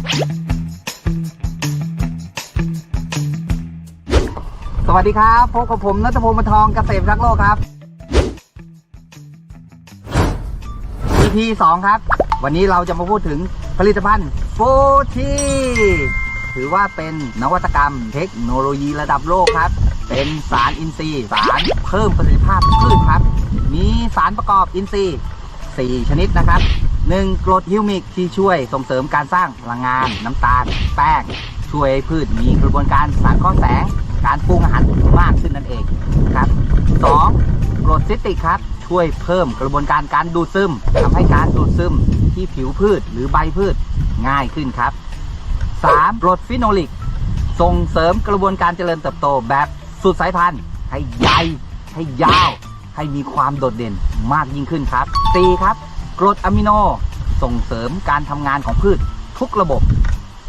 สวัสดีครับพบกับผมนัทพงศ์มาทองเกษมรักโลกครับ EP งครับ วันนี้เราจะมาพูดถึงผลิตภัณฑ์โฟทีถือว่าเป็นนวัตกรรมเทคโนโลยีระดับโลกครับ เป็นสารอินทรีย์สารเพิ่มประสิทธิภาพพืชครับ มีสารประกอบอินทรีย์ 4 ชนิดนะครับ 1. กรดฮิวมิกที่ช่วยส่งเสริมการสร้างพลังงาน น้ำตาล แป้ง ช่วยให้พืชมีกระบวนการสังเคราะห์แสง การปรุงอาหารมากขึ้นนั่นเองครับ 2. กรดซิตริกครับช่วยเพิ่มกระบวนการการดูดซึมทำให้การดูดซึมที่ผิวพืชหรือใบพืชง่ายขึ้นครับ 3. กรดฟิโนลิก ส่งเสริมกระบวนการเจริญเติบโตแบบสุดสายพันธุ์ให้ใหญ่ให้ยาว ให้มีความโดดเด่นมากยิ่งขึ้นครับ 4. ครับ กรดอะมิโนส่งเสริมการทำงานของพืชทุกระบบ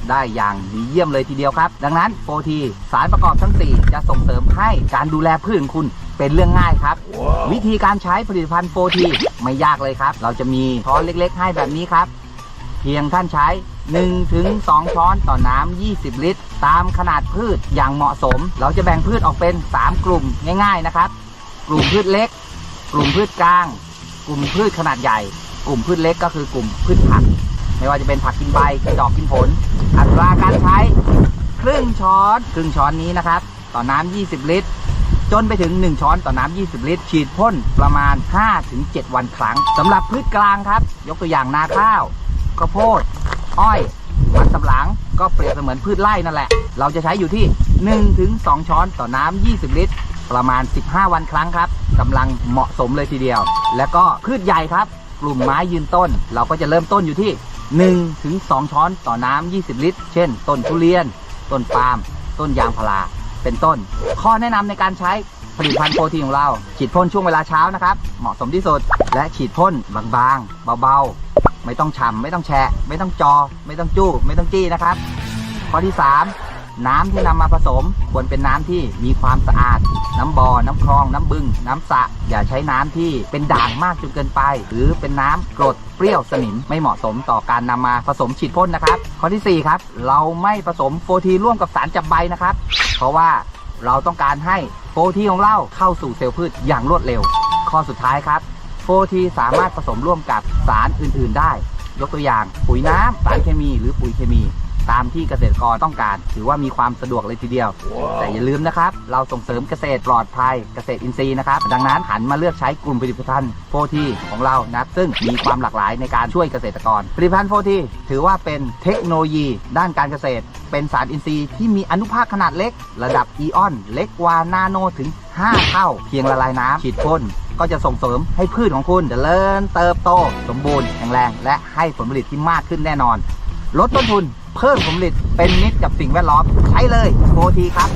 ได้อย่างดีเยี่ยมเลยทีเดียวครับ ดังนั้นโฟทีสารประกอบทั้ง 4 จะส่งเสริมให้การดูแลพืชของคุณเป็นเรื่องง่ายครับวิธีการใช้ผลิตภัณฑ์โฟทีไม่ยากเลยครับ เราจะมีช้อนเล็ก ๆ ให้แบบนี้ครับ เพียงท่านใช้1-2ถึง2ช้อนต่อน้ำ 20 ลิตร ตามขนาดพืชอย่างเหมาะสม เราจะแบ่งพืชออกเป็น 3 กลุ่มง่าย ๆนะครับ กลุ่มพืชเล็ก กลุ่มพืชกลาง กลุ่มพืชขนาดใหญ่ กลุ่มพืชเล็กก็คือกลุ่มพืชผัก ไม่ว่าจะเป็นผักกินใบกระดอกกินผล อัตราการใช้ครึ่งช้อนครึ่งช้อนนี้นะครับ ต่อน้ำ20 ลิตร จนไปถึง 1 ช้อนต่อน้ำ20 ลิตร ฉีดพ่นประมาณ 5-7 วันครั้งสำหรับพืชกลางครับ ยกตัวอย่างนาข้าวข้าวโพดอ้อยมันสำปะหลังก็เปรียบเสมือนพืชไร่นั่นแหละ เราจะใช้อยู่ที่ 1-2 ช้อนต่อน้ำ20 ลิตร ประมาณ 15 วันครั้งครับกำลังเหมาะสมเลยทีเดียว แล้วก็พืชใหญ่ครับ กลุ่มไม้ยืนต้น เราก็จะเริ่มต้นอยู่ที่1ถึง2ช้อนต่อน้ำ20 ลิตร เช่น ต้นทุเรียน ต้นปาล์ม ต้นยางพารา เป็นต้น ข้อแนะนำในการใช้ผลิตภัณฑ์โปรตีนของเรา ฉีดพ่นช่วงเวลาเช้านะครับ เหมาะสมที่สุด และฉีดพ่นบางๆ เบาๆ ไม่ต้องฉ่ำไม่ต้องแฉะ ไม่ต้องจอ ไม่ต้องจู้ ไม่ต้องจี้นะครับ ข้อที่ 3 น้ำที่นำมาผสมควรเป็นน้ำที่มีความสะอาด น้ำบอ่อน้ำคลอง น้ำบึง น้ำสระอย่าใช้น้ำที่เป็นด่างมากจนเกินไป หรือเป็นน้ำกรดเปรี้ยวสนิมไม่เหมาะสมต่อการนำมาผสมฉีดพ่นนะครับ ข้อทีสี่ 4 ครับ เราไม่ผสมโฟทีร่วมกับสารจับใบนะครับ เพราะว่าเราต้องการให้โฟทีของเราเข้าสู่เซลล์พืชอย่างรวดเร็ว ข้อสุดท้ายครับโฟทีสามารถผสมร่วมกับสารอื่น ๆ ได้ ยกตัวอย่างปุ๋ยน้ำสารเคมี หรือปุ๋ยเคมี ตามที่เกษตรกรต้องการ ถือว่ามีความสะดวกเลยทีเดียว แต่อย่าลืมนะครับ เราส่งเสริมเกษตรปลอดภัยเกษตรอินทรีย์นะครับ ดังนั้นหันมาเลือกใช้กลุ่มผลิตภัณฑ์โฟทีของเรานะครับซึ่งมีความหลากหลายในการช่วยเกษตรกรผลิตภัณฑ์โฟทีถือว่าเป็นเทคโนโลยี ด้านการเกษตร เป็นสารอินทรีย์ที่มีอนุภาคขนาดเล็ก ระดับอีออน เล็กกว่านาโนถึง 5 เท่า เพียงละลายน้ำฉีดพ่นก็จะส่งเสริมให้พืชของคุณเจริญเติบโต สมบูรณ์แข็งแรง และให้ผลผลิตที่มากขึ้นแน่นอน ลดต้นทุน เพิ่มผลผลิตเป็นมิตรกับสิ่งแวดล้อมใช้เลยโฟทีครับ